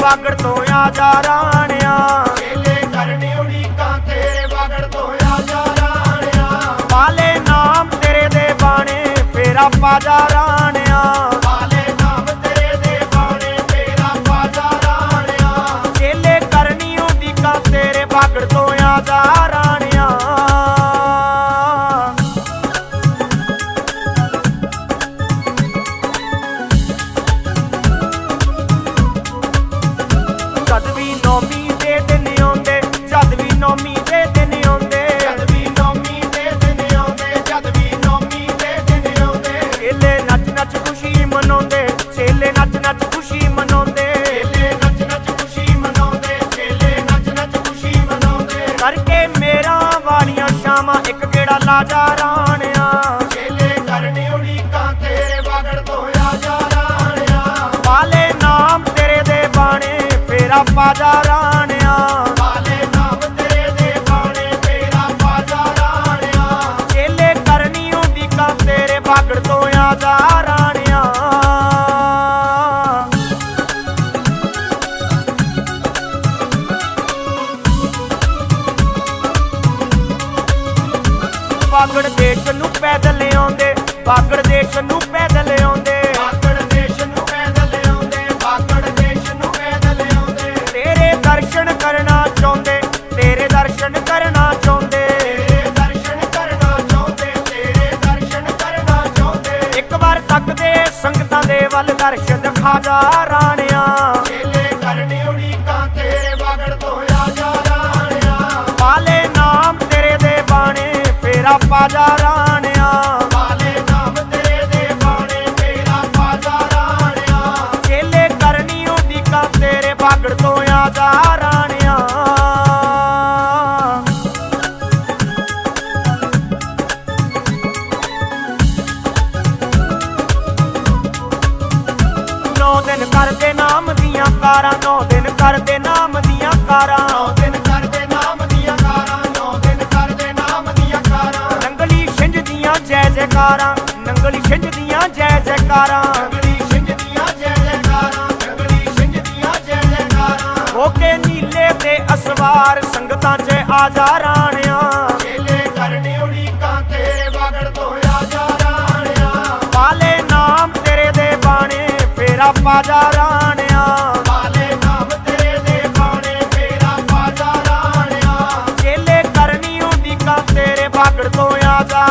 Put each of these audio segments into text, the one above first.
ਬਾਗੜ ਤੋਂ ਆ ਜਾ ਰਾਣਿਆ। ਚੇਲੇ ਕਰਨੀ ਉਡੀਕਾਂ ਤੇਰੇ ਬਾਗੜ ਤੋਂ ਆ ਜਾ ਰਾਣਿਆ। ਵਾਲੇ ਨਾਮ ਤੇਰੇ ਦੇ ਬਾਣੇ ਫੇਰਾ ਪਾ ਜਾ ਰਾਣਿਆ। ਵਾਲੇ ਨਾਮ ਤੇਰੇ ਦੇ ਬਾਣੇ ਤੇਰਾ ਬਾਜਾ ਰਾਣਿਆ। ਚੇਲੇ ਕਰਨੀ ਉਡੀਕਾਂ ਤੇਰੇ ਬਾਗੜ ਤੋਂ ਆ ਜਾ ਮੇਰਾ ਵਾਲੀਆਂ ਸ਼ਾਮਾਂ ਇੱਕ ਗੇੜਾ ਲਾ ਜਾ ਰਾਣਿਆ? ਚੇਲੇ ਕਰਨੀ ਉਡੀਕਾਂ ਤੇਰੇ ਬਾਗੜ ਤੋਂ ਆ ਜਾ ਰਾਣਿਆ। ਵਾਲੇ ਨਾਮ ਤੇਰੇ ਦੇ ਬਾਣੇ ਫੇਰਾ ਪਾ ਜਾ ਰਾਣਿਆ। ਬਾਗੜ ਦੇਸ਼ ਨੂੰ ਪੈਦਲ ਆਉਂਦੇ ਬਾਗੜ ਦੇਸ਼ ਨੂੰ ਪੈਦਲ ਆਉਂਦੇ ਬਾਗੜ ਦੇਸ਼ ਨੂੰ ਪੈਦਲ ਆਉਂਦੇ ਬਾਗੜ ਦੇਸ਼ ਨੂੰ ਪੈਦਲ ਆਉਂਦੇ ਤੇਰੇ ਦਰਸ਼ਨ ਕਰਨਾ ਚਾਹੁੰਦੇ ਤੇਰੇ ਦਰਸ਼ਨ ਕਰਨਾ ਚਾਹੁੰਦੇ। ਤੇਰੇ ਦਰਸ਼ਨ ਕਰਨਾ ਚਾਹੁੰਦੇ ਤੇਰੇ ਦਰਸ਼ਨ ਕਰਨਾ ਚਾਹੁੰਦੇ। ਇੱਕ ਵਾਰ ਤੱਕਦੇ ਸੰਗਤਾਂ ਦੇ ਵੱਲ ਦਰਸ਼ਨ ਦਿਖਾ ਜਾ ਰਾਣਿਆ। ਫੇਰਾ ਪਾ ਜਾ ਰਾਣਿਆ। ਵਾਲੇ ਨਾਮ ਤੇਰੇ ਦੇ ਬਾਣੇ ਤੇਰਾ ਬਾਜਾ ਰਾਣਿਆ। ਚੇਲੇ ਕਰਨੀ ਉਡੀਕਾਂ ਤੇਰੇ ਬਾਗੜ ਤੋਂ ਆ ਜਾ ਰਾਣਿਆ। ਨੌ ਦਿਨ ਕਰਦੇ ਨਾਮ ਦੀਆਂ ਕਾਰਾਂ ਨੌ ਦਿਨ ਕਰਦੇ ਨਾਮ ਦੀਆਂ ਕਾਰਾਂ। ਜੈਕਾਰਾਂ, ਨੰਗਲੀ ਛਿੰਝ ਜੈ ਜੈਕਾਰਾਂ ਜੰਗਲੀ ਛਿੰਝ ਜੈ ਜੈਕਾਰਾਂ ਜੰਗਲੀ ਛਿੰਝ ਜੈ ਜੈਕਾਰਾਂ ਹੋ ਨੀਲੇ ਤੇ ਅਸਵਾਰ, ਸੰਗਤਾਂ 'ਚ ਆ ਜਾ ਰਾਣਿਆ। ਚੇਲੇ ਕਰਨੀ ਉਡੀਕਾਂ ਤੇਰੇ ਬਾਗੜ ਤੋਂ ਆ ਜਾ ਰਾਣਿਆ ਵਾਲੇ ਨਾਮ ਤੇਰੇ ਦੇ ਬਾਣੇ, ਫੇਰਾ ਪਾ ਜਾ ਰਾਣਿਆ ਵਾਲੇ ਨਾਮ ਤੇਰੇ ਦੇ ਬਾਣੇ ਤੇਰਾ ਬਾਜਾ ਰਾਣਿਆ। ਚੇਲੇ ਕਰਨੀ ਉਡੀਕਾਂ ਤੇਰੇ ਬਾਗੜ ਤੋਂ ਆ ਜਾ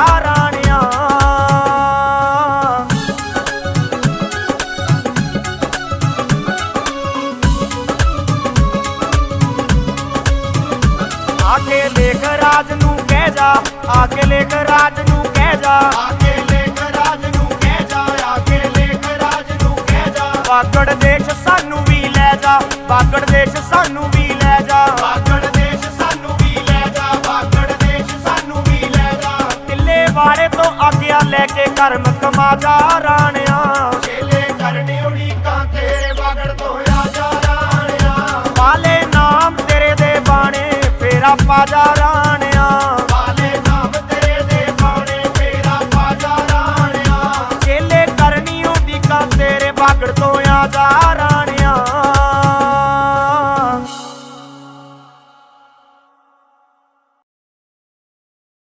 ਆ ਕੇ ਲੇਖ ਰਾਜ ਨੂੰ ਕਹਿ ਜਾ ਆ ਕੇ ਲੇਖ ਰਾਜ ਨੂੰ ਕਹਿ ਜਾ। ਆ ਕੇ ਲੇਖ ਰਾਜ ਨੂੰ ਕਹਿ ਜਾ ਆ ਕੇ ਲੇਖ ਰਾਜ ਨੂੰ ਕਹਿ ਜਾ। ਬਾਗੜ ਦੇਸ਼ ਸਾਨੂੰ ਵੀ ਲੈ ਜਾ ਬਾਗੜ ਦੇਸ਼ ਸਾਨੂੰ ਵੀ ਲੈ ਜਾ। ਬਾਗੜ ਦੇਸ਼ ਸਾਨੂੰ ਵੀ ਲੈ ਜਾ ਬਾਗੜ ਦੇਸ਼ ਸਾਨੂੰ ਵੀ ਲੈ ਜਾ। ਟਿੱਲੇ ਵਾਲੇ ਤੋਂ ਆਗਿਆ ਲੈ ਕੇ ਕਰਮ ਕਮਾ ਜਾ ਰਾਣਿਆ। ਰਾਣਿਆ